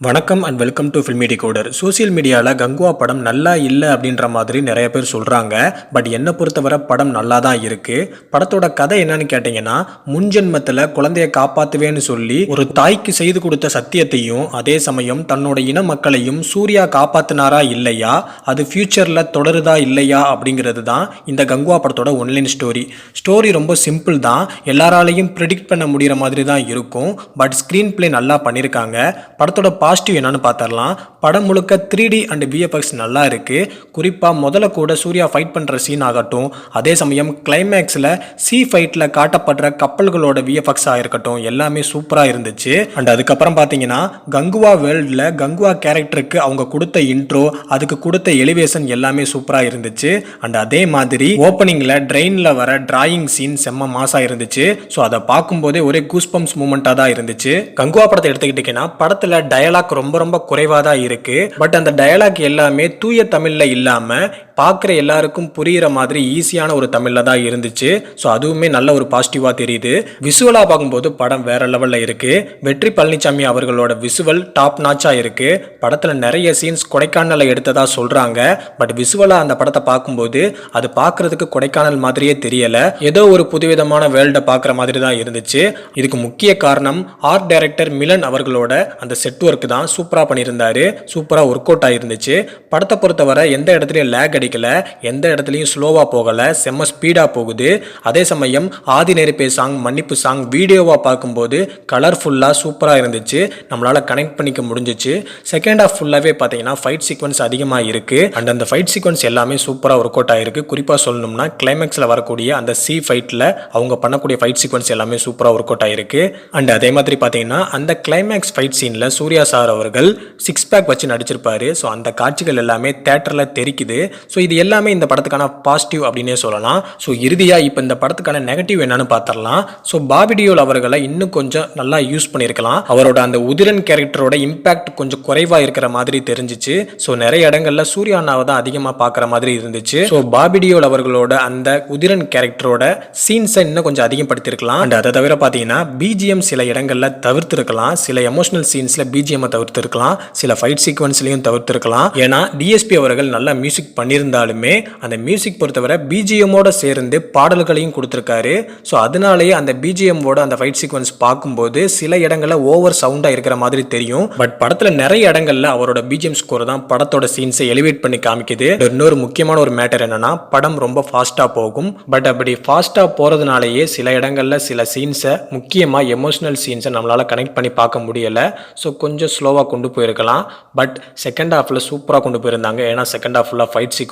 வணக்கம் and welcome to filmy decoder social மீடியாவில் கங்குவா படம் நல்லா இல்லை அப்படின்ற மாதிரி நிறைய பேர் சொல்கிறாங்க பட் என்னை பொறுத்தவரை படம் நல்லா தான் இருக்குது படத்தோட கதை என்னன்னு கேட்டிங்கன்னா முன்ஜென்மத்தில் குழந்தைய காப்பாற்றுவேன்னு சொல்லி ஒரு தாய்க்கு செய்து கொடுத்த சத்தியத்தையும் அதே சமயம் தன்னோட இன மக்களையும் சூர்யா காப்பாற்றினாரா இல்லையா? அது ஃப்யூச்சரில் தொடருதா இல்லையா? அப்படிங்கிறது தான் இந்த கங்குவா படத்தோட ஒன்லைன் ஸ்டோரி ஸ்டோரி ரொம்ப சிம்பிள் தான். எல்லாராலையும் ப்ரிடிக்ட் பண்ண முடிகிற மாதிரி தான் இருக்கும். பட் ஸ்க்ரீன் ப்ளே நல்லா பண்ணியிருக்காங்க படத்தோட பாசிட்டிவ் என்னன்னு பார்த்தரலாம் படம் முழுக்க த்ரீ டி அண்ட் விஎஃப்எக்ஸ் நல்லா இருக்குது குறிப்பாக முதல்ல கூட சூர்யா ஃபைட் பண்ணுற சீன் ஆகட்டும் அதே சமயம் கிளைமேக்ஸில் சி ஃபைட்டில் காட்டப்படுற கப்பல்களோட விஎஃப்எக்ஸாக இருக்கட்டும் எல்லாமே சூப்பராக இருந்துச்சு. அண்ட் அதுக்கப்புறம் பார்த்தீங்கன்னா கங்குவா வேர்ல்டில் கங்குவா கேரக்டருக்கு அவங்க கொடுத்த இன்ட்ரோ அதுக்கு கொடுத்த எலிவேஷன் எல்லாமே சூப்பராக இருந்துச்சு. அண்ட் அதே மாதிரி ஓப்பனிங்கில் ட்ரெயினில் வர டிராயிங் சீன் செம்ம மாசாக இருந்துச்சு. ஸோ அதை பார்க்கும்போதே ஒரே கூஸ்பம்ஸ் மூமெண்ட்டாக தான் இருந்துச்சு. கங்குவா படத்தை எடுத்துக்கிட்டிங்கன்னா படத்தில் டயலாக் ரொம்ப ரொம்ப குறைவாக தான் இருக்கு. பட் அந்த டயலாக் எல்லாமே தூய தமிழ்ல இல்லாம பார்க்குற எல்லாருக்கும் புரிகிற மாதிரி ஈஸியான ஒரு தமிழில் தான் இருந்துச்சு. ஸோ அதுவுமே நல்ல ஒரு பாசிட்டிவாக தெரியுது. விசுவலாக பார்க்கும்போது படம் வேற லெவலில் இருக்குது வெற்றி பழனிசாமி அவர்களோட விசுவல் டாப் நாச்சாக இருக்குது படத்தில் நிறைய சீன்ஸ் கொடைக்கானலில் எடுத்ததா சொல்கிறாங்க பட் விசுவலாக அந்த படத்தை பார்க்கும்போது அது பார்க்குறதுக்கு கொடைக்கானல் மாதிரியே தெரியலை. ஏதோ ஒரு புதுவிதமான வேர்ல்டை பார்க்குற மாதிரி தான் இருந்துச்சு. இதுக்கு முக்கிய காரணம் ஆர்ட் டைரக்டர் மிலன் அவர்களோட அந்த செட் ஒர்க் தான் சூப்பராக பண்ணியிருந்தாரு. சூப்பராக ஒர்க் அவுட் ஆகிருந்துச்சு படத்தை பொறுத்தவரை எந்த இடத்துலையும் லேக் அடி அடிக்கல எந்த இடத்துலையும் ஸ்லோவாக போகலை செம்ம ஸ்பீடாக போகுது. அதே சமயம் ஆதி நெருப்பே சாங் மன்னிப்பு சாங் வீடியோவாக பார்க்கும்போது கலர்ஃபுல்லாக சூப்பராக இருந்துச்சு. நம்மளால் கனெக்ட் பண்ணிக்க முடிஞ்சிச்சு. செகண்ட் ஹாஃப் ஃபுல்லாகவே பார்த்தீங்கன்னா ஃபைட் சீக்வன்ஸ் அதிகமாக இருக்குது அண்ட் அந்த ஃபைட் சீக்வன்ஸ் எல்லாமே சூப்பராக ஒர்க் அவுட் ஆகிருக்கு குறிப்பாக சொல்லணும்னா கிளைமேக்ஸில் வரக்கூடிய அந்த சி ஃபைட்டில் அவங்க பண்ணக்கூடிய ஃபைட் சீக்வன்ஸ் எல்லாமே சூப்பராக ஒர்க் அவுட் ஆகிருக்கு அண்ட் அதே மாதிரி பார்த்தீங்கன்னா அந்த கிளைமேக்ஸ் ஃபைட் சீனில் சூர்யா சார் அவர்கள் சிக்ஸ் பேக் வச்சு நடிச்சிருப்பாரு. ஸோ அந்த காட்சிகள் எல்லாமே தேட்டரில் தெரிக்குது. ஸோ இது எல்லாமே இந்த படத்துக்கான பாசிட்டிவ் அப்படின்னே சொல்லலாம். ஸோ இறுதியாக இப்போ இந்த படத்துக்கான நெகட்டிவ் என்னன்னு பார்த்துடலாம். ஸோ பாபிடியோல் அவர்களை இன்னும் கொஞ்சம் நல்லா யூஸ் பண்ணியிருக்கலாம். அவரோட அந்த உதிரன் கேரக்டரோட இம்பாக்ட் கொஞ்சம் குறைவாக இருக்கிற மாதிரி தெரிஞ்சிச்சு. ஸோ நிறைய இடங்களில் சூர்யா அண்ணாவை தான் அதிகமாக பார்க்குற மாதிரி இருந்துச்சு. ஸோ பாபிடியோல் அவர்களோட அந்த உதிரன் கேரக்டரோட சீன்ஸை இன்னும் கொஞ்சம் அதிகப்படுத்திருக்கலாம் அண்ட் அதை தவிர பார்த்தீங்கன்னா பிஜிஎம் சில இடங்களில் தவிர்த்திருக்கலாம். சில எமோஷனல் சீன்ஸில் பிஜிஎம்மை தவிர்த்திருக்கலாம். சில ஃபைட் சீக்வன்ஸ்லையும் தவிர்த்திருக்கலாம். ஏன்னா டிஎஸ்பி அவர்கள் நல்லா மியூசிக் இருந்தாலுமே அந்த மியூசிக் பொறுத்தவரை பிஜிஎம்மோட சேர்ந்து பாடல்களையும் கொடுத்துருக்காரு. ஸோ அதனாலேயே அந்த பிஜிஎம்மோட அந்த ஃபைட் சீக்வன்ஸ் பார்க்கும்போது சில இடங்களில் ஓவர் சவுண்டாக இருக்கிற மாதிரி தெரியும். பட் படத்தில் நிறைய இடங்களில் அவரோட பிஜிஎம் ஸ்கோர் தான் படத்தோட சீன்ஸை எலிவேட் பண்ணி காமிக்குது. இன்னொரு முக்கியமான ஒரு மேட்டர் என்னன்னா படம் ரொம்ப ஃபாஸ்ட்டாக போகும். பட் அப்படி ஃபாஸ்ட்டாக போகிறதுனாலேயே சில இடங்களில் சில சீன்ஸை முக்கியமாக எமோஷனல் சீன்ஸை நம்மளால் கனெக்ட் பண்ணி பார்க்க முடியலை. ஸோ கொஞ்சம் ஸ்லோவாக கொண்டு போயிருக்கலாம். பட் செகண்ட் ஹாஃபில் சூப்பராக கொண்டு போயிருந்தாங்க. ஏன்னா செகண்ட் ஹாஃபில் ஃபைட் சீக்வன்ஸ்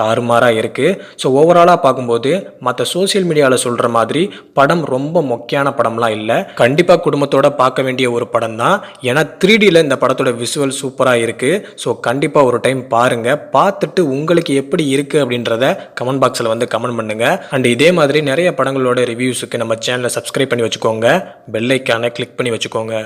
தாறுமாறாக இருக்குது ஸோ ஓவராலாக பார்க்கும்போது மற்ற சோஷியல் மீடியாவில் சொல்கிற மாதிரி படம் ரொம்ப மொக்கையான படம்லாம் இல்லை. கண்டிப்பாக குடும்பத்தோட பார்க்க வேண்டிய ஒரு படம் தான். ஏன்னா த்ரீ டியில் இந்த படத்தோட விசுவல் சூப்பராக இருக்குது ஸோ கண்டிப்பாக ஒரு டைம் பாருங்கள் பார்த்துட்டு உங்களுக்கு எப்படி இருக்குது அப்படின்றத கமெண்ட் பாக்ஸில் வந்து கமெண்ட் பண்ணுங்கள் அண்ட் இதே மாதிரி நிறைய படங்களோட ரிவ்யூஸுக்கு நம்ம சேனலை சப்ஸ்கிரைப் பண்ணி வச்சுக்கோங்க. பெல்லைக்கான கிளிக் பண்ணி வச்சுக்கோங்க.